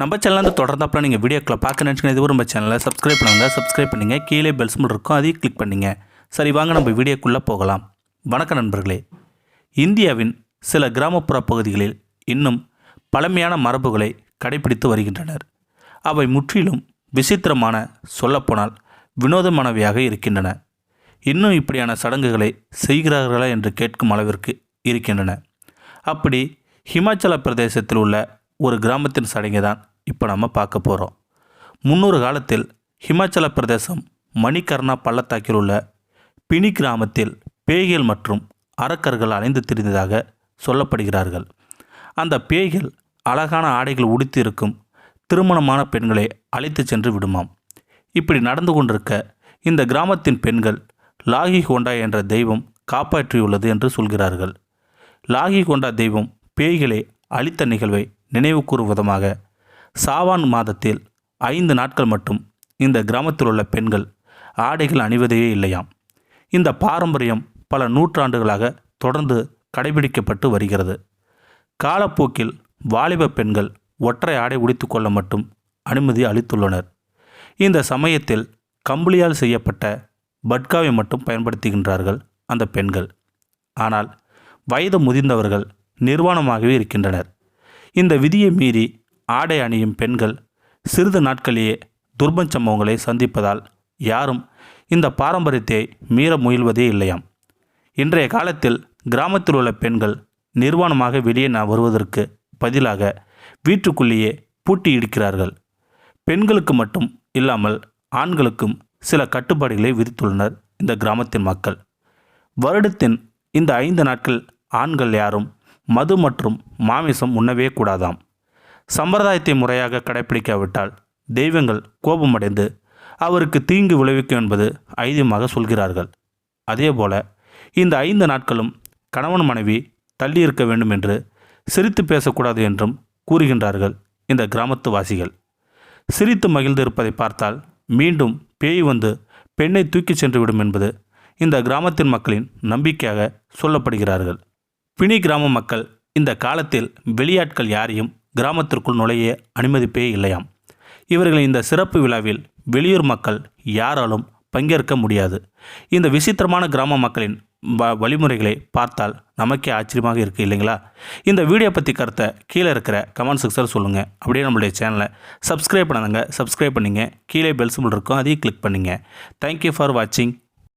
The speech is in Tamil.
நம்ம சேனலில் தொடர்ந்தாப்பில் நீங்கள் வீடியோக்களை பார்க்க நினச்சிங்கன்னா இது நம்ம சேனலை சப்ஸ்கிரைப் பண்ணுங்கள் சப்ஸ்கிரைப் பண்ணுங்கள் கீழே பெல்ஸ் மட்டும் இருக்கும். அதையும் கிளிக் பண்ணுங்க. சரி வாங்க நம்ம வீடியோக்குள்ளே போகலாம். வணக்கம் நண்பர்களே. இந்தியாவின் சில கிராமப்புற பகுதிகளில் இன்னும் பழமையான மரபுகளை கடைபிடித்து வருகின்றனர். அவை முற்றிலும் விசித்திரமான சொல்லப்போனால் வினோதமானவையாக இருக்கின்றன. இன்னும் இப்படியான சடங்குகளை செய்கிறார்களா என்று கேட்கும் அளவிற்கு இருக்கின்றன. அப்படி ஹிமாச்சல பிரதேசத்தில் உள்ள ஒரு கிராமத்தின் சடங்கை தான் இப்போ நம்ம பார்க்க போகிறோம் முன்னொரு காலத்தில் ஹிமாச்சல பிரதேசம் மணிகர்ணா பள்ளத்தாக்கில் உள்ள பினி கிராமத்தில் பேய்கள் மற்றும் அரக்கர்கள் அலைந்து திரிந்ததாக சொல்லப்படுகிறார்கள். அந்த பேய்கள் அழகான ஆடைகள் உடுத்தி இருக்கும் திருமணமான பெண்களை அழைத்து சென்று விடுமாம். இப்படி நடந்து கொண்டிருக்க இந்த கிராமத்தின் பெண்கள் லாகி கொண்டா என்ற தெய்வம் காப்பாற்றியுள்ளது என்று சொல்கிறார்கள். லாகி கொண்டா தெய்வம் பேய்களை அழித்த நிகழ்வை நினைவுகூறும் விதமாக சாவான் மாதத்தில் ஐந்து நாட்கள் மட்டும் இந்த கிராமத்தில் உள்ள பெண்கள் ஆடைகள் அணிவதையே இல்லையாம். இந்த பாரம்பரியம் பல நூற்றாண்டுகளாக தொடர்ந்து கடைபிடிக்கப்பட்டு வருகிறது. காலப்போக்கில் வாலிப பெண்கள் ஒற்றை ஆடை உடுத்திக்கொள்ள மட்டும் அனுமதி அளித்துள்ளனர். இந்த சமயத்தில் கம்பளியால் செய்யப்பட்ட பட்காவை மட்டும் பயன்படுத்துகின்றார்கள் அந்த பெண்கள். ஆனால் வயது முதிர்ந்தவர்கள் நிர்வாணமாகவே இருக்கின்றனர். இந்த விதியை மீறி ஆடை அணியும் பெண்கள் சிறிது நாட்களிலேயே துர்பம் சம்பவங்களை சந்திப்பதால் யாரும் இந்த பாரம்பரியத்தை மீற முயல்வதே இல்லையாம். இன்றைய காலத்தில் கிராமத்தில் உள்ள பெண்கள் நிர்வாணமாக வெளியே நான் வருவதற்கு பதிலாக வீட்டுக்குள்ளேயே பூட்டி இடிக்கிறார்கள். பெண்களுக்கு மட்டும் இல்லாமல் ஆண்களுக்கும் சில கட்டுப்பாடுகளை விதித்துள்ளனர் இந்த கிராமத்தின் மக்கள். வருடத்தின் இந்த ஐந்து நாட்கள் ஆண்கள் யாரும் மது மற்றும் மாமிசம் உண்ணவே கூடாதாம். சம்பிரதாயத்தை முறையாக கடைப்பிடிக்காவிட்டால் தெய்வங்கள் கோபமடைந்து அவருக்கு தீங்கு விளைவிக்கும் என்பது ஐதியமாக சொல்கிறார்கள். அதேபோல இந்த ஐந்து நாட்களும் கணவன் மனைவி தள்ளியிருக்க வேண்டும் என்று சிரித்து பேசக்கூடாது என்றும் கூறுகின்றார்கள் இந்த கிராமத்து வாசிகள். சிரித்து மகிழ்ந்து இருப்பதை பார்த்தால் மீண்டும் பேய் வந்து பெண்ணை தூக்கிச் சென்று விடும் என்பது இந்த கிராமத்தின் மக்களின் நம்பிக்கையாக சொல்லப்படுகிறார்கள். பிணி கிராம மக்கள் இந்த காலத்தில் வெளியாட்கள் யாரையும் கிராமத்திற்குள் நுழைய அனுமதிப்பே இல்லையாம். இவர்களின் இந்த சிறப்பு விழாவில் வெளியூர் மக்கள் யாராலும் பங்கேற்க முடியாது. இந்த விசித்திரமான கிராம மக்களின் வ வழிமுறைகளை பார்த்தால் நமக்கே ஆச்சரியமாக இருக்குது இல்லைங்களா? இந்த வீடியோ பற்றி கருத்தை கீழே இருக்கிற கமெண்ட் செக்ஷன் சொல்லுங்கள் அப்படியே நம்மளுடைய சேனலை சப்ஸ்கிரைப் பண்ணுங்க சப்ஸ்கிரைப் பண்ணிங்க. கீழே பெல் சிம்பிள் இருக்கும் அதையும் கிளிக் பண்ணுங்கள் தேங்க்யூ ஃபார் வாட்சிங்